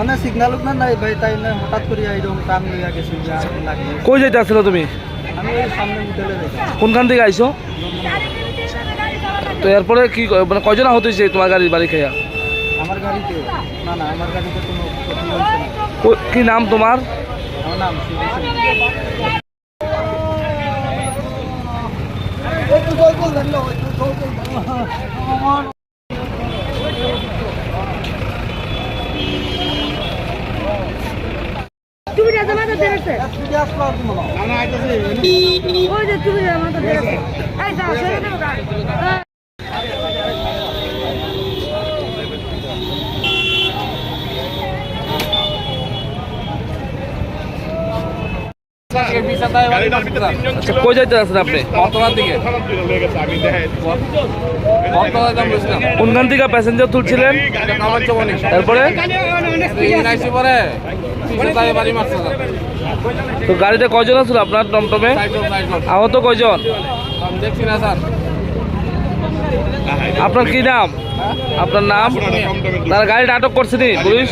না? সিগনাল না নাই ভাই তাই না হঠাৎ করে এইরকম টান লইয়া গেছি কই যাইতে আসছিল তুমি? আমি সামনে হোটেলে দেখি কোনখান থেকে আইছো? তো এরপরে কি মানে কয়জন আহত হয়েছে তোমার গাড়ির বাড়ি খেয়া আমার গাড়িতে? না না আমার গাড়িতে কোনো কো- নাম তোমার? আমার নাম সিং। তুমি রাজা মাথা আছে ওই যে তুমি রাজা মাথা আছে এই যা ছেড়ে দেবো কই যাইতে আসছেন আপনি? বর্তমান দিকে? কোনখান থেকে প্যাসেঞ্জার তুলছিলেন? তারপরে? তো গাড়িতে কয়জন আছিল আপনার টমটমে? আহত কয়জন? দেখছি না স্যার। আপনার কি নাম? আপনার নাম? তার গাড়িটা আটক করছে নি পুলিশ?